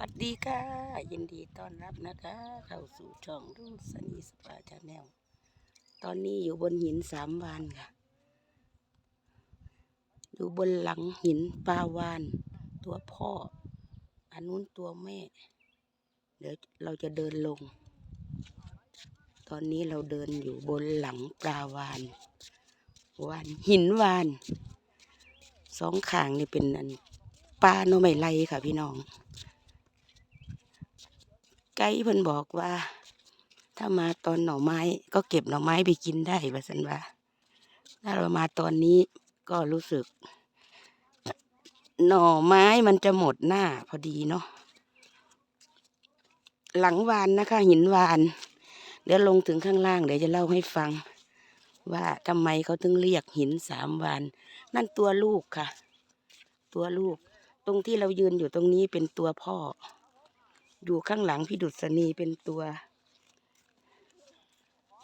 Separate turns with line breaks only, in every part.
วัสดีค่ะ ยินดีต้อนรับนะคะ เข้าสู่ช่องดูสนีสปาชาแนลตอนนี้อยู่บนหินสามวานค่ะ อยู่บนหลังหินปลาวาน ตัวพ่อ อันนู้นตัวแม่ เดี๋ยวเราจะเดินลง ตอนนี้เราเดินอยู่บนหลังปลาวานวานหินวานสองข้างนี่เป็นอันปลาโนไม่ไลค่ะพี่น้อง ไกด์เพิ่นบอกว่า ถ้ามาตอนหน่อไม้ ก็เก็บหน่อไม้ไปกินได้ว่าสันว่าถ้าเรามาตอนนี้ก็รู้สึก หน่อไม้มันจะหมดหน้าพอดีเนาะหลังวานนะคะ หินวาน เดี๋ยวลงถึงข้างล่างเดี๋ยวจะเล่าให้ฟัง ว่าทำไมเขาถึงเรียกหินสามวาน นั่นตัวลูกค่ะ ตัวลูก ตรงที่เรายืนอยู่ตรงนี้เป็นตัวพ่อ อยู่ข้างหลังพี่ดุษณีเป็นตัว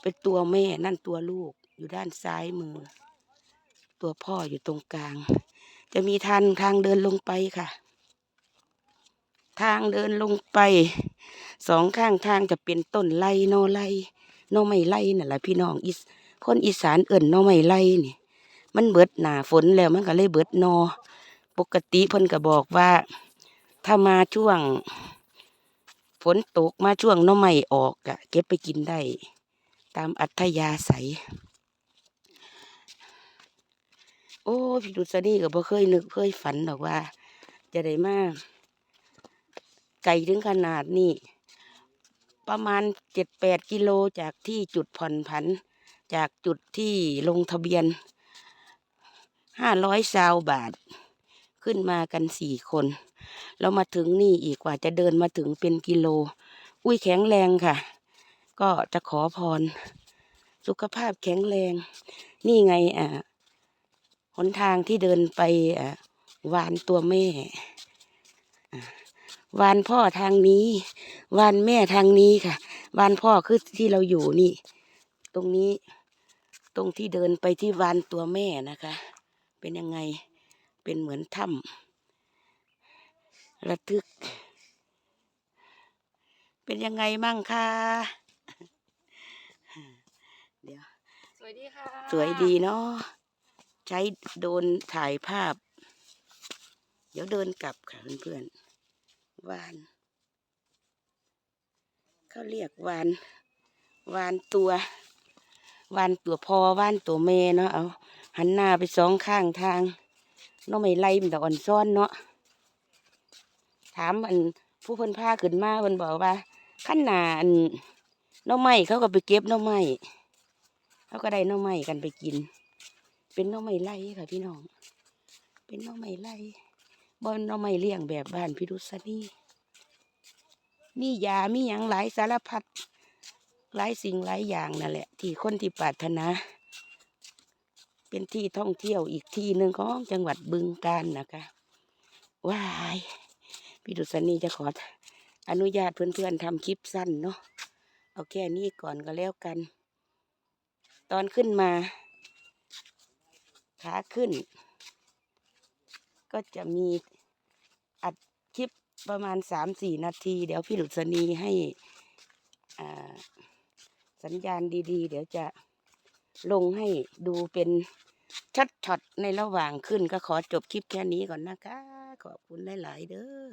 เป็นตัวแม่นั่นตัวลูกอยู่ด้านซ้ายมือ ตัวพ่ออยู่ตรงกลาง จะมีทางทางเดินลงไปค่ะ ทางเดินลงไป สองข้างทางจะเป็นต้นไล่นอไล่นอไม่ไล่นั่นแหละพี่น้องอีสคนอีสานเอิ่นนอไม่ไล่นี่ มันเบิดหนาฝนแล้วมันก็เลยเบิดนอ ปกติเพิ่นก็บอกว่า ถ้ามาช่วง ฝนตกมาช่วงน้อไม่ออกอะเก็บไปกินได้ ตามอัธยาศัย โอ้พี่ดุษณีก็บ่เคยนึกเคยฝันหรอกว่า จะได้มาไกลถึงขนาดนี้ประมาณเจ็ดแปดกิโลจากที่จุดผ่อนผัน จากจุดที่ลงทะเบียนห้าร้อยซาวบาท ขึ้นมากันสี่คน แล้วมาถึงนี่อีกกว่าจะเดินมาถึงเป็นกิโล อุ้ยแข็งแรงค่ะ ก็จะขอพร สุขภาพแข็งแรง นี่ไงอะหนทางที่เดินไปอะวานตัวแม่วานพ่อทางนี้ วานแม่ทางนี้ค่ะ วานพ่อคือที่เราอยู่นี่ ตรงนี้ ตรงที่เดินไปที่วานตัวแม่นะคะ เป็นยังไง เป็นเหมือนถ้ำ ระทึก เป็นยังไงมั่งคะเดี๋ยว
สวัสดีค่ะ
สวยดีเนาะใช้โดรนถ่ายภาพ เดี๋ยวเดินกลับค่ะเพื่อนๆวานเขาเรียกวานวานตัววานตัวพอวานตัวแม่เนาะเอาหันหน้าไปสองข้างทางเนาะไม่ไล่มันแต่อ่อนซ่อนเนาะ ถามอันผู้เพิ่นพาขึ้นมาเพิ่นบอกว่าขั้นหนาอันน้อไม้เขาก็ไปเก็บน้อไม้เขาก็ได้น้อไม้กันไปกิน เป็นน้อไม้ไล่ค่ะพี่น้อง เป็นน้อไม้ไล่บอนน้อไม้เลี้ยงแบบบ้านพี่ดุษณีมียามีหยังหลายสารพัดหลายสิ่งหลายอย่างนั่นแหละ ที่คนที่ปรารถนาเป็นที่ท่องเที่ยวอีกที่หนึ่งของจังหวัดบึงกาฬนะคะว้าย พี่ดุษณีจะขออนุญาตเพื่อนๆทำคลิปสั้นเนาะเอาแค่นี้ก่อนก็แล้วกัน ตอนขึ้นมา ขาขึ้น ก็จะมีอัดคลิปประมาณสามสี่นาที เดี๋ยวพี่หลุดสนีให้สัญญาณดี ๆ เดี๋ยวจะลงให้ดูเป็นช็อตๆในระหว่างขึ้นก็ขอจบคลิปแค่นี้ก่อนนะคะ ขอบคุณหลาย ๆ เด้อ